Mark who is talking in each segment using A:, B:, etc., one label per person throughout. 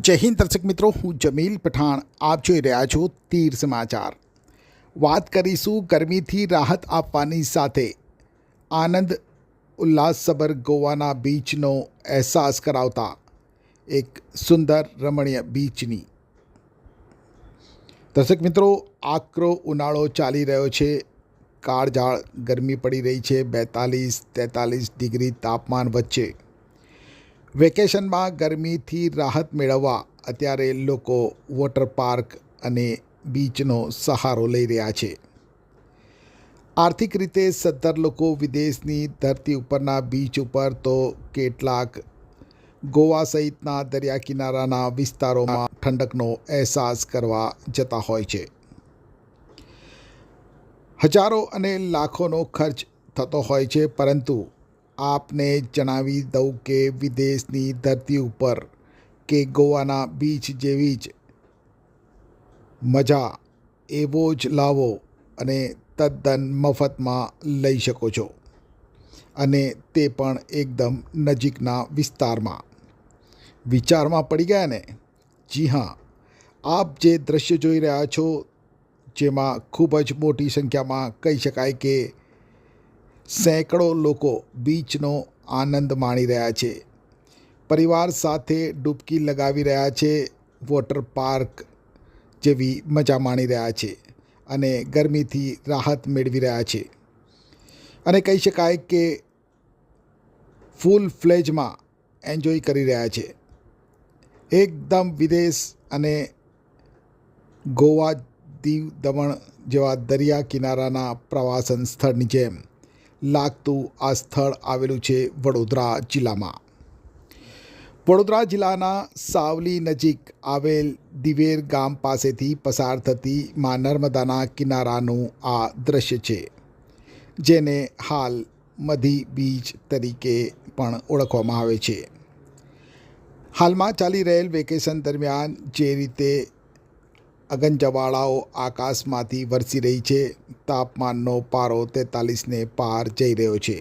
A: જય હિન્દ દર્શક મિત્રો, હું જમીલ પઠાણ. આપ જોઈ રહ્યા છો તીર સમાચાર. વાત કરીશું ગરમીથી રાહત આપવાની સાથે. આનંદ ઉલ્લાસસભર ગોવાના બીચનો અહેસાસ કરાવતા એક સુંદર રમણીય બીચની. દર્શક મિત્રો, આકરો ઉનાળો ચાલી રહ્યો છે. કાળઝાળ ગરમી પડી રહી છે. બેતાલીસ, તેતાલીસ ડિગ્રી તાપમાન વચ્ચે. વેકેશનમાં ગરમીથી રાહત મેળવવા અત્યારે લોકો વોટર પાર્ક અને બીચનો સહારો લઈ રહ્યા છે. આર્થિક રીતે સત્તર લોકો વિદેશની ધરતી ઉપરના બીચ ઉપર તો કેટલાક ગોવા સહિતના દરિયા કિનારાના વિસ્તારોમાં ઠંડકનો અહેસાસ કરવા જતા હોય છે. હજારો અને લાખોનો ખર્ચ થતો હોય છે, પરંતુ આપને જણાવી દઉં કે વિદેશની ધરતી ઉપર કે ગોવાના બીચ જેવી જ મજા એવો જ લાવો અને તદ્દન મફતમાં લઈ શકો છો. અને તે પણ એકદમ નજીકના વિસ્તારમાં. વિચારમાં પડી ગયા ને? જી હા, આપ જે દ્રશ્ય જોઈ રહ્યા છો, જેમાં ખૂબ જ મોટી સંખ્યામાં કહી શકાય કે સેંકડો લોકો બીચનો આનંદ માણી રહ્યા છે. પરિવાર સાથે ડૂબકી લગાવી રહ્યા છે, વોટર પાર્ક જેવી મજા માણી રહ્યા છે અને ગરમીથી રાહત મેળવી રહ્યા છે. અને કહી શકાય કે ફૂલ ફ્લેજમાં એન્જોય કરી રહ્યા છે. એકદમ વિદેશ અને ગોવા દીવ દમણ જેવા દરિયા કિનારાના પ્રવાસન સ્થળની જેમ લાગતું આ સ્થળ આવેલું છે વડોદરા જિલ્લામાં. વડોદરા જિલ્લાના સાવલી નજીક આવેલ દિવેર ગામ પાસેથી પસાર થતી મા નર્મદાના કિનારાનું આ દ્રશ્ય છે, જેને હાલ મધી બીચ તરીકે પણ ઓળખવામાં આવે છે. હાલમાં ચાલી રહેલ વેકેશન દરમિયાન જે રીતે અગનજવાળાઓ આકાશમાંથી વરસી રહી છે. તાપમાનનો પારો તેતાલીસને પાર જઈ રહ્યો છે.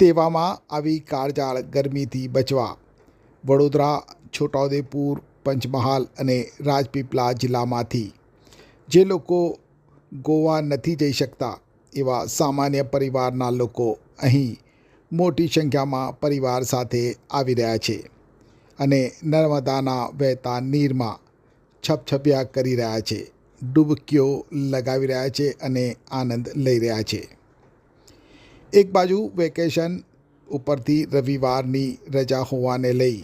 A: તેવામાં આવી કાળજાળ ગરમીથી બચવા વડોદરા, છોટાઉદેપુર, પંચમહાલ અને રાજપીપળા જિલ્લામાંથી જે લોકો ગોવા નથી જઈ શકતા એવા સામાન્ય પરિવારના લોકો અહીં મોટી સંખ્યામાં પરિવાર સાથે આવી રહ્યા છે અને નર્મદાના વહેતા નીરમાં છપછપિયા કરી રહ્યા છે, ડૂબકીઓ લગાવી રહ્યા છે અને આનંદ લઈ રહ્યા છે. એક બાજુ વેકેશન ઉપરથી રવિવારની રજા હોવાને લઈ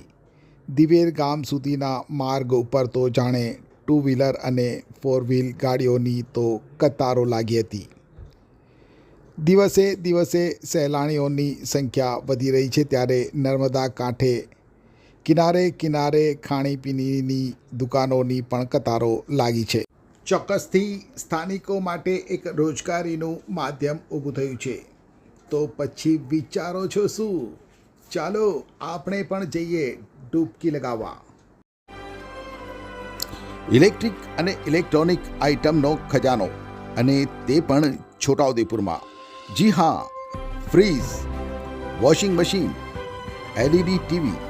A: દિવેર ગામ સુધીના માર્ગ ઉપર તો જાણે ટુ વ્હીલર અને ફોર વ્હીલ ગાડીઓની તો કતારો લાગી હતી. દિવસે દિવસે સહેલાણીઓની સંખ્યા વધી રહી છે ત્યારે નર્મદા કાંઠે કિનારે કિનારે ખાણીપીણીની દુકાનોની પણ કતારો લાગી છે. ચોક્કસથી સ્થાનિકો માટે એક રોજગારીનું માધ્યમ ઊભું થયું છે. તો પછી વિચારો છો શું? ચાલો આપણે પણ જઈએ ડૂબકી લગાવવા. ઇલેક્ટ્રિક અને ઇલેક્ટ્રોનિક આઇટમનો ખજાનો અને તે પણ છોટાઉદેપુરમાં. જી હા, fridge, washing machine, LED TV